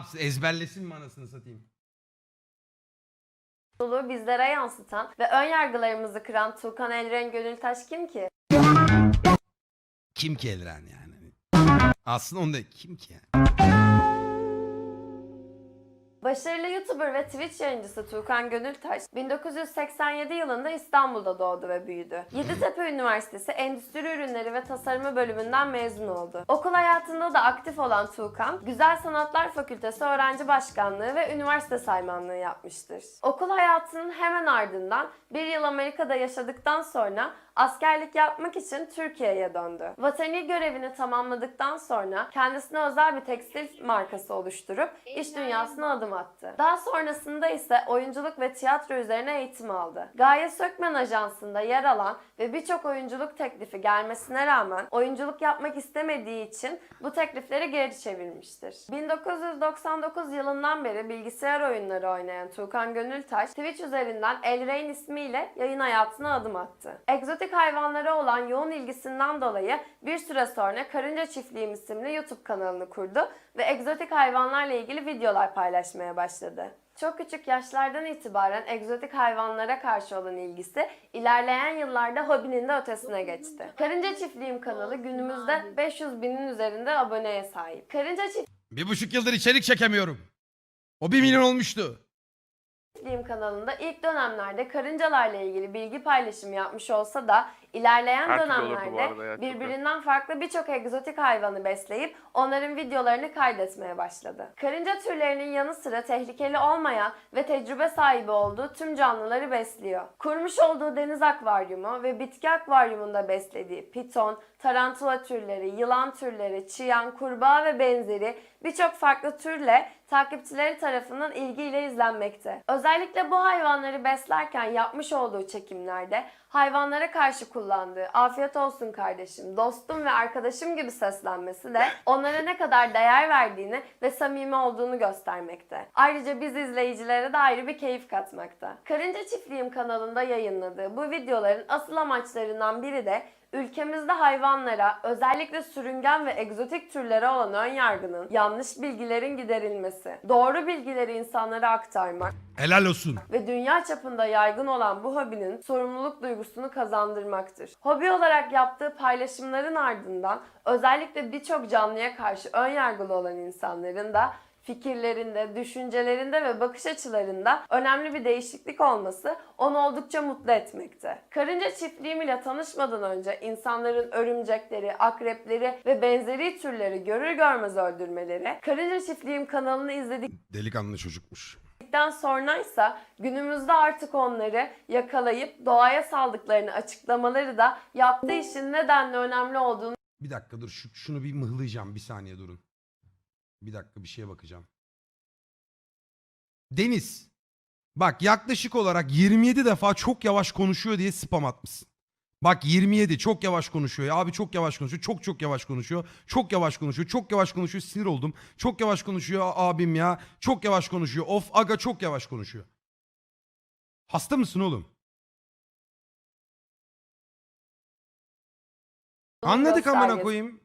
yapsın? Ezberlesin mi anasını satayım? mutluluğu bizlere yansıtan ve ön yargılarımızı kıran Tuğkan Elren Gönültaş kim ki? Kim ki Elren yani? Aslında onu da kim ki yani? Başarılı YouTuber ve Twitch yayıncısı Tuğkan Gönültaş 1987 yılında İstanbul'da doğdu ve büyüdü. Yeditepe Üniversitesi Endüstri Ürünleri ve Tasarımı bölümünden mezun oldu. Okul hayatında da aktif olan Tuğkan, Güzel Sanatlar Fakültesi öğrenci başkanlığı ve üniversite saymanlığı yapmıştır. Okul hayatının hemen ardından bir yıl Amerika'da yaşadıktan sonra askerlik yapmak için Türkiye'ye döndü. Vatani görevini tamamladıktan sonra kendisine özel bir tekstil markası oluşturup iş dünyasına adım attı. Daha sonrasında ise oyunculuk ve tiyatro üzerine eğitim aldı. Gaye Sökmen Ajansı'nda yer alan ve birçok oyunculuk teklifi gelmesine rağmen oyunculuk yapmak istemediği için bu teklifleri geri çevirmiştir. 1999 yılından beri bilgisayar oyunları oynayan Tuğkan Gönültaş, Twitch üzerinden Elrain ismiyle yayın hayatına adım attı. Egzotik hayvanlara olan yoğun ilgisinden dolayı bir süre sonra Karınca Çiftliğim isimli YouTube kanalını kurdu ve egzotik hayvanlarla ilgili videolar paylaşmaya başladı. Çok küçük yaşlardan itibaren egzotik hayvanlara karşı olan ilgisi ilerleyen yıllarda hobinin de ötesine geçti. Karınca Çiftliğim kanalı günümüzde 500 binin üzerinde aboneye sahip. Karınca Bir buçuk yıldır içerik çekemiyorum. O bir milyon olmuştu. Çiftliğim kanalında ilk dönemlerde karıncalarla ilgili bilgi paylaşımı yapmış olsa da ilerleyen Her dönemlerde birbirinden farklı birçok egzotik hayvanı besleyip onların videolarını kaydetmeye başladı. Karınca türlerinin yanı sıra tehlikeli olmayan ve tecrübe sahibi olduğu tüm canlıları besliyor. Kurmuş olduğu deniz akvaryumu ve bitki akvaryumunda beslediği piton, tarantula türleri, yılan türleri, çıyan, kurbağa ve benzeri birçok farklı türle takipçileri tarafından ilgiyle izlenmekte. Özellikle bu hayvanları beslerken yapmış olduğu çekimlerde hayvanlara karşı kullandığı afiyet olsun kardeşim, dostum ve arkadaşım gibi seslenmesi de onlara ne kadar değer verdiğini ve samimi olduğunu göstermekte. Ayrıca biz izleyicilere de ayrı bir keyif katmakta. Karınca Çiftliğim kanalında yayınladığı bu videoların asıl amaçlarından biri de Ülkemizde hayvanlara, özellikle sürüngen ve egzotik türlere olan ön yargının, yanlış bilgilerin giderilmesi, doğru bilgileri insanlara aktarmak Helal olsun. ve dünya çapında yaygın olan bu hobinin sorumluluk duygusunu kazandırmaktır. Hobi olarak yaptığı paylaşımların ardından özellikle birçok canlıya karşı ön yargılı olan insanların da fikirlerinde, düşüncelerinde ve bakış açılarında önemli bir değişiklik olması onu oldukça mutlu etmekte. Karınca çiftliğim ile tanışmadan önce insanların örümcekleri, akrepleri ve benzeri türleri görür görmez öldürmeleri, Karınca Çiftliğim kanalını izledikten Delikanlı çocukmuş. sonraysa günümüzde artık onları yakalayıp doğaya saldıklarını açıklamaları da yaptığı işin nedenle önemli olduğunu Bir dakika dur şu, şunu bir mıhlayacağım. Bir saniye durun. Bir dakika bir şeye bakacağım. Deniz. Bak yaklaşık olarak 27 defa çok yavaş konuşuyor diye spam atmışsın. Bak 27 çok yavaş konuşuyor. Ya Abi çok yavaş konuşuyor. Çok çok yavaş konuşuyor. Çok yavaş konuşuyor. Çok yavaş konuşuyor. Sinir oldum. Çok yavaş konuşuyor abim ya. Çok yavaş konuşuyor. Of aga çok yavaş konuşuyor. Hasta mısın oğlum? Anladık amına koyayım.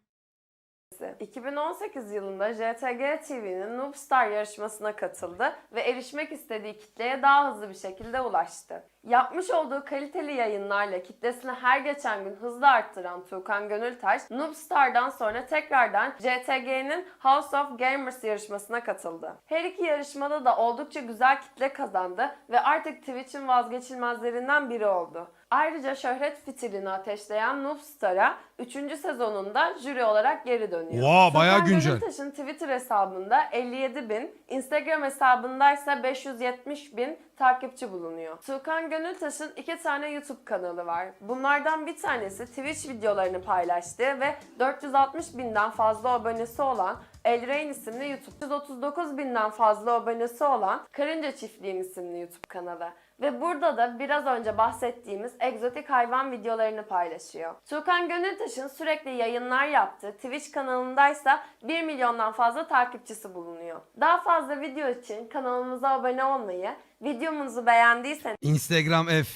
2018 yılında JTG TV'nin Noobstar yarışmasına katıldı ve erişmek istediği kitleye daha hızlı bir şekilde ulaştı. Yapmış olduğu kaliteli yayınlarla kitlesini her geçen gün hızla arttıran Tuğkan Gönültaş, Noobstar'dan sonra tekrardan JTG'nin House of Gamers yarışmasına katıldı. Her iki yarışmada da oldukça güzel kitle kazandı ve artık Twitch'in vazgeçilmezlerinden biri oldu. Ayrıca şöhret fitilini ateşleyen Noobstar'a 3. sezonunda jüri olarak geri dönüyor. Oha, bayağı Tuğkan güncel. Gönültaş'ın Twitter hesabında 57 bin, Instagram hesabında ise 570 bin takipçi bulunuyor. Tuğkan Gönültaş'ın iki tane YouTube kanalı var. Bunlardan bir tanesi Twitch videolarını paylaştığı ve 460 binden fazla abonesi olan Elrain isimli YouTube. 139 binden fazla abonesi olan Karınca Çiftliğim isimli YouTube kanalı. Ve burada da biraz önce bahsettiğimiz egzotik hayvan videolarını paylaşıyor. Tuğkan Gönültaş'ın sürekli yayınlar yaptığı Twitch kanalındaysa 1 milyondan fazla takipçisi bulunuyor. Daha fazla video için kanalımıza abone olmayı, videomuzu beğendiyseniz Instagram F.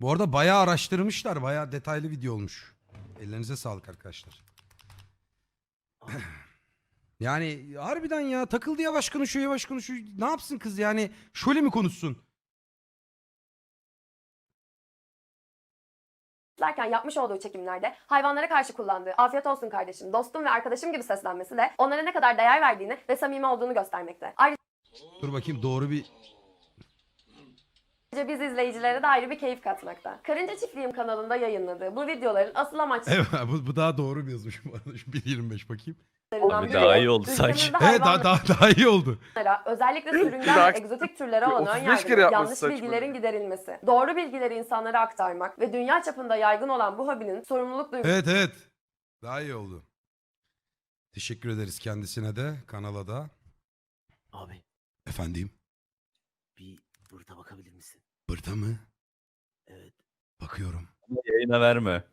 Bu arada bayağı araştırmışlar. Bayağı detaylı video olmuş. Ellerinize sağlık arkadaşlar. Yani harbiden ya takıldı yavaş konuşuyor yavaş konuşuyor. Ne yapsın kız yani? Şöyle mi konuşsun? İzlerken yapmış olduğu çekimlerde hayvanlara karşı kullandığı afiyet olsun kardeşim, dostum ve arkadaşım gibi seslenmesi de onlara ne kadar değer verdiğini ve samimi olduğunu göstermekte. Ayrıca Dur bakayım doğru bir biz izleyicilere de ayrı bir keyif katmakta. Karınca Çiftliğim kanalında yayınladığı bu videoların asıl Evet bu, bu daha doğru bir yazmış bu arada. Şu 1.25 bakayım. Abi daha iyi oldu sanki. Evet daha, daha, daha iyi oldu. özellikle sürüngen ve egzotik türlere olan ön 35 kere yargının yapması yanlış saçma. bilgilerin giderilmesi, doğru bilgileri insanlara aktarmak ve dünya çapında yaygın olan bu hobinin sorumluluk duygusu Evet evet. Daha iyi oldu. Teşekkür ederiz kendisine de kanala da. Abi Efendim bir burada bakabilir misin? burada mı? Evet. Bakıyorum. Yayına verme.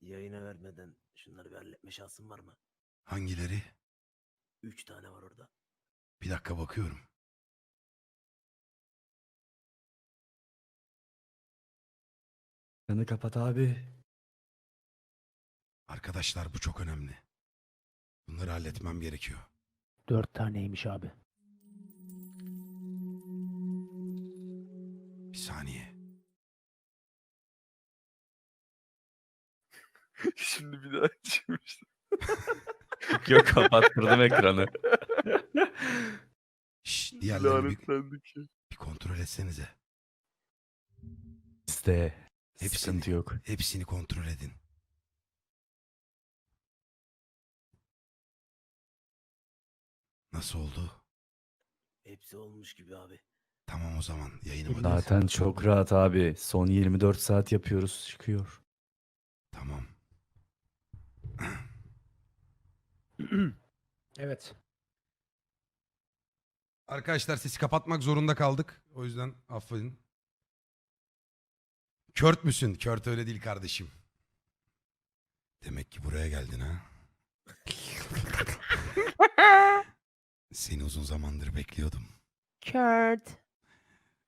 Yayına vermeden şunları bir halletme şansın var mı? Hangileri? Üç tane var orada. Bir dakika bakıyorum. Kanı kapat abi. Arkadaşlar bu çok önemli. Bunları halletmem gerekiyor. Dört taneymiş abi. Bir saniye. Şimdi bir daha açayım Yok kapattırdım ekranı. Şşş diğerlerini bir, Lanetlendik bir kontrol etsenize. İşte. Hepsini. Sıkıntı yok. Hepsini kontrol edin. Nasıl oldu? Hepsi olmuş gibi abi. Tamam o zaman yayınıma. Zaten çok rahat abi. Son 24 saat yapıyoruz. Çıkıyor. Tamam. Evet. Arkadaşlar sesi kapatmak zorunda kaldık. O yüzden affedin. Kört müsün? Kört öyle değil kardeşim. Demek ki buraya geldin ha. Seni uzun zamandır bekliyordum. Kurt.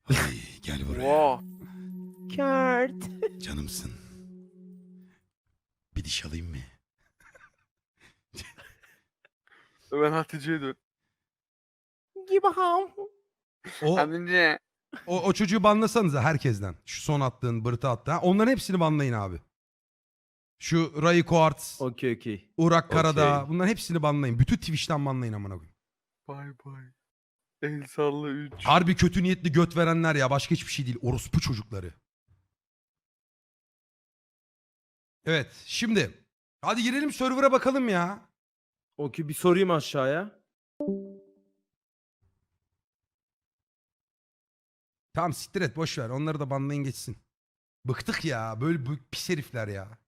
Ay, gel buraya. Wow. Kurt. Canımsın. Bir diş alayım mı? Ben Hatice'ye dön. Gibi ham. O, Hatice. o, o çocuğu banlasanıza herkesten. Şu son attığın, bırtı attığın. Ha, Onların hepsini banlayın abi. Şu Ray Quartz, Okey okey. Urak Karadağ. Okey. Bunların hepsini banlayın. Bütün Twitch'ten banlayın amına koyayım. Bay bay. El salla 3. Harbi kötü niyetli göt verenler ya. Başka hiçbir şey değil. Orospu çocukları. Evet şimdi. Hadi girelim server'a bakalım ya. Okey bir sorayım aşağıya. Tamam siktir et boş ver. Onları da banlayın geçsin. Bıktık ya. Böyle bu pis herifler ya.